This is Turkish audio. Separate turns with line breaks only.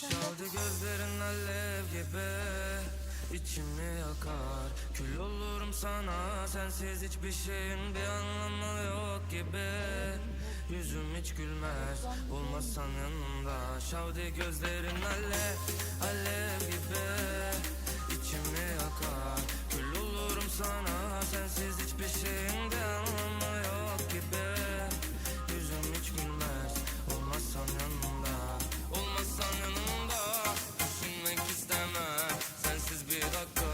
Şaldı gözlerin alev gibi içimi yakar. Kül olurum sana sensiz hiçbir şeyin bir anlamı yok gibi. Yüzüm hiç gülmez olmazsan yanımda Şavdi gözlerin alev I've.